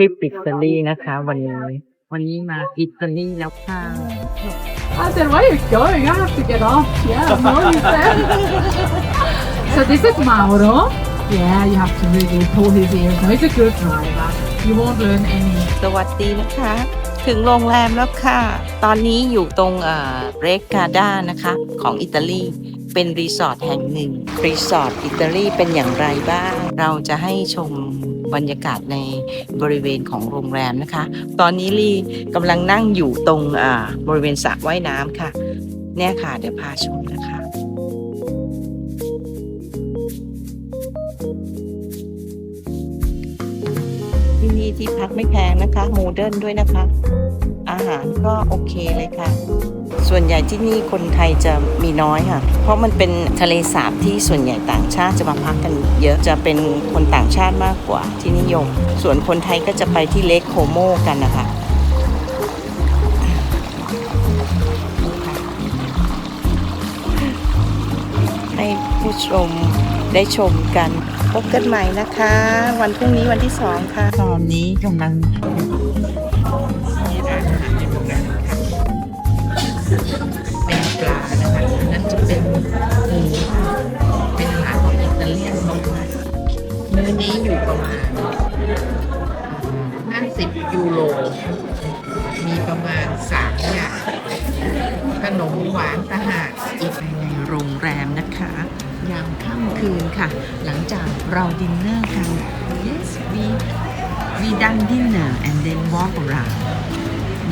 ริปอิตาลีนะคะวันนี้ วันนี้มาอิตาลีแล้วค่ะ I said, where are you going? I have to get off. Yeah, no, you said. so this is Mauro. Yeah, you have to really pull his ears. No, he's a good driver. You won't learn any สวัสดีนะคะ ถึงโรงแรมแล้วค่ะ ตอนนี้อยู่ตรงเรกกาดานะคะ ของอิตาลี เป็นรีสอร์ทแห่งหนึ่ง รีสอร์ทอิตาลีเป็นอย่างไรบ้าง เราจะให้ชม บรรยากาศในบริเวณของโรงแรมนะคะ ตอนนี้ลี่กำลังนั่งอยู่ตรงบริเวณสระว่ายน้ำค่ะ เนี่ยค่ะ เดี๋ยวพาชมนะคะที่นี่ที่พักไม่แพงนะคะ โมเดิร์นด้วยนะคะ อาหารก็โอเคเลยค่ะ ส่วนใหญ่ที่นี่คนไทยจะมีน้อยค่ะ เพราะมันเป็นทะเลสาบที่ส่วนใหญ่ต่างชาติจะมาพักกันเยอะจะเป็นคนต่างชาติมากกว่าที่นิยม ส่วนคนไทยก็จะไปที่เลคโคโมกันนะคะให้ผู้ชมได้ชมกัน พบกันใหม่นะคะ วันพรุ่งนี้วันที่สองค่ะ ตอนนี้กำลัง เป็นเป็นอาหารของอิตาเลียนเขาค่ะมื้อนี้อยู่ประมาณ 50 ยูโร มีประมาณ 3 อย่างขนมหวานตะหากอีกในโรงแรมนะคะยามค่ำคืนค่ะ หลังจากเราดินเนอร์กัน yes we we done dinner and then walk around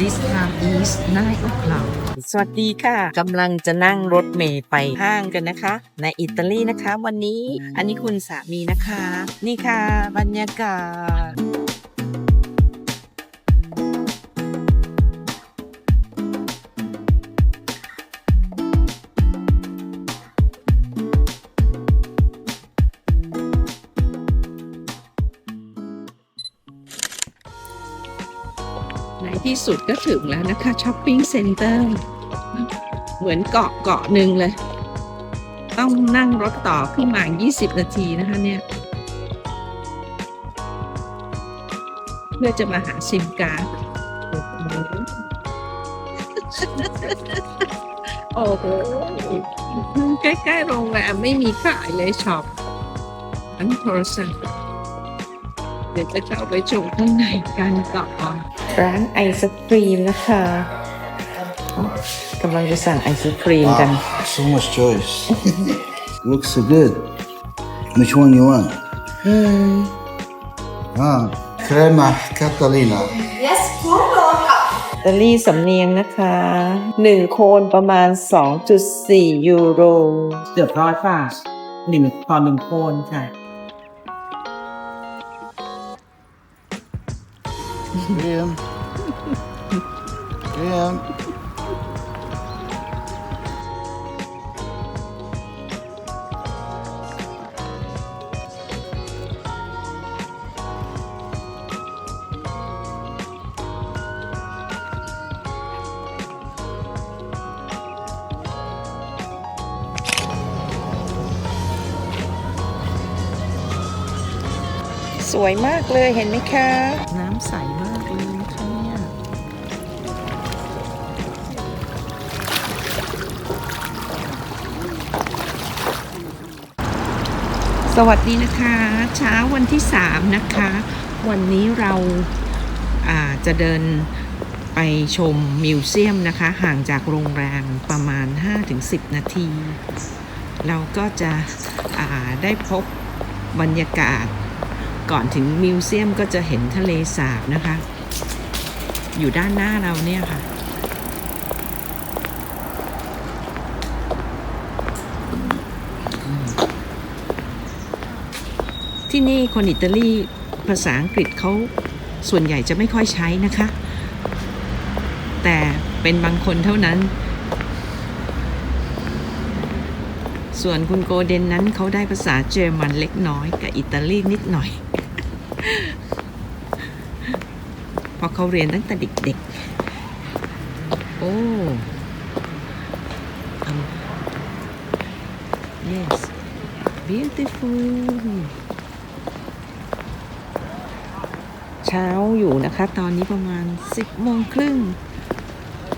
this time is 9 o'clock สวัสดีค่ะกำลังจะนั่งรถเมย์ไปห้างกันนะคะ ในอิตาลีนะคะ วันนี้อันนี้คุณสามีนะคะ นี่ค่ะ บรรยากาศ ในที่สุดก็ถึงแล้วนะคะช้อปปิ้งเซ็นเตอร์เหมือนเกาะเกาะหนึ่งเลย ต้องนั่งรถต่อขึ้นมา 20 นาทีนะคะเนี่ย เพื่อจะมาหาซิมการ์ดโอ้โหใกล้ๆโรงแรมไม่มีขายเลยช็อปอันโทรศัพท์เดี๋ยวจะเข้าไปชมข้างในกันก่อน ร้านไอศครีมนะคะกำลังจะสั่งไอศครีมกัน Wow, so much choice. Looks so good. Which one you want? Ah, crema Catalina. อิตาลีสำเนียงนะคะ 1 โคนประมาณ 2.4 ยูโร เกือบร้อยค่ะหนึ่งต่อหนึ่งโคนค่ะ Graham. Graham. สวยมากเลยเห็นไหมคะ น้ำใสมาก สวัสดีนะคะ เช้าวันที่ 3 นะคะ วันนี้เราาจะเดินไปชมมิวเซียมนะคะ ห่างจากโรงแรมประมาณ 5-10 นาที เราก็จะได้พบบรรยากาศ ก่อนถึงมิวเซียมก็จะเห็นทะเลสาบนะคะ อยู่ด้านหน้าเราเนี่ยค่ะ ที่นี่คนอิตาลีภาษาอังกฤษเขาส่วนใหญ่จะไม่ค่อยใช้นะคะ แต่เป็นบางคนเท่านั้น ส่วนคุณโกเดนนั้นเขาได้ภาษาเยอรมันเล็กน้อยกับอิตาลีนิดหน่อยเพราะเขาเรียนตั้งแต่เด็กๆ โอ้ yes beautiful เช้าอยู่นะคะ ตอนนี้ประมาณ 10โมงครึ่ง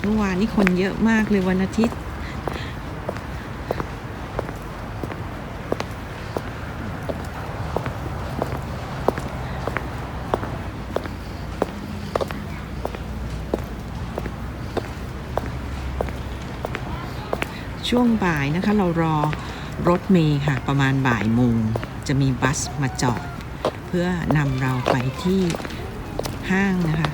เมื่อวานนี้คนเยอะมากเลยวันอาทิตย์ ช่วงบ่ายนะคะเรารอรถเมย์ค่ะ ประมาณบ่ายโมงจะมีบัสมาจอด เพื่อนำเราไปที่ ห้างนะคะ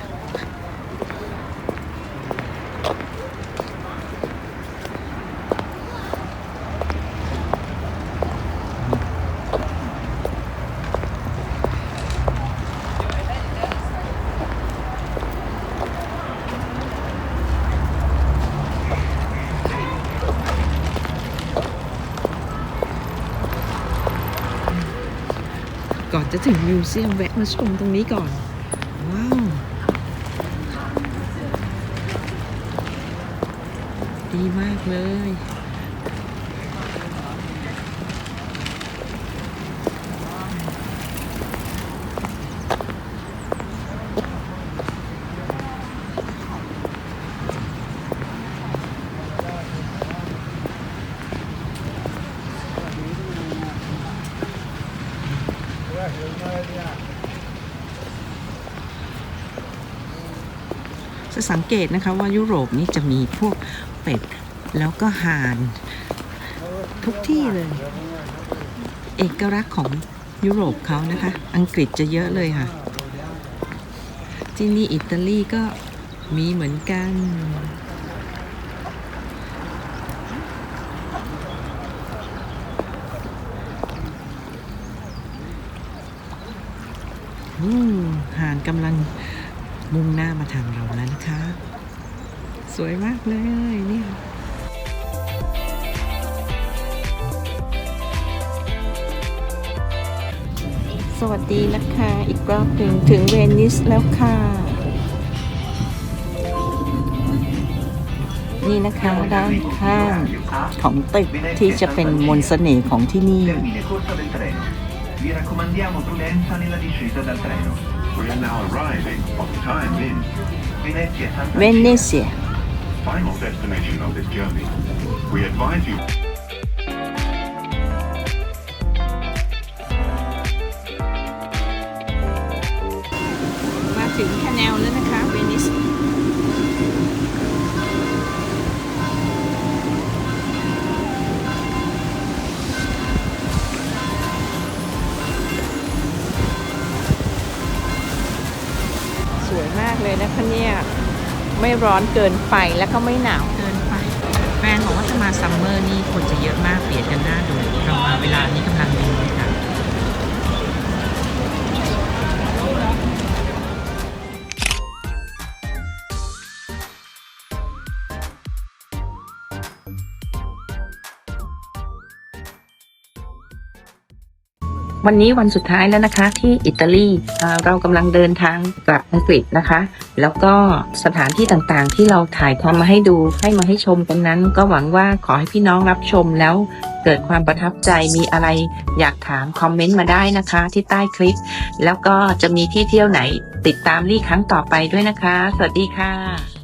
ก่อนจะถึงมิวเซียมแวะมาชมตรงนี้ก่อน ดีมากเลย จะสังเกตนะคะว่ายุโรปนี่จะมีพวก เป็ด แล้วก็ห่าน ทุกที่เลย เอกลักษณ์ของยุโรปเขานะคะ อังกฤษจะเยอะเลยค่ะ ที่นี่อิตาลีก็มีเหมือนกันอืห่านกำลังมุ่งหน้ามาทางเราแล้วนะคะ สวยมากเลยเนี่ยสวัสดีนะคะ อีกรอบหนึ่งถึงเวนิสแล้วค่ะ นี่นะคะด้านข้างของตึกที่จะเป็นมนต์เสน่ห์ของที่นี่ Termine corsa del treno. Vi raccomandiamo prudenza nella discesa dal treno. We are now arriving on time in Venezia Santa เวเนเซีย final destination of this journey. We advise you มาถึงแคนาลแล้วนะคะ เวนิส สวยมากเลยนะคะเนี่ย ไม่ร้อนเกินไปแล้วก็ไม่หนาวเกินไป แฟนบอกว่าถ้ามาซัมเมอร์นี่คนจะเยอะมากเปลี่ยนกันหน้าดูเรามาเวลานี้กำลังดีค่ะวันนี้วันสุดท้ายแล้วนะคะที่อิตาลีเรากำลังเดินทางกลับอังกฤษนะคะ แล้วก็สถานที่ต่างๆ ที่เราถ่ายทำมาให้ดูให้มาให้ชมกันนั้น ก็หวังว่าขอให้พี่น้องรับชมแล้วเกิดความประทับใจมีอะไรอยากถามคอมเมนต์มาได้นะคะ ที่ใต้คลิป แล้วก็จะมีที่เที่ยวไหน ติดตามรี่ครั้งต่อไปด้วยนะคะ สวัสดีค่ะ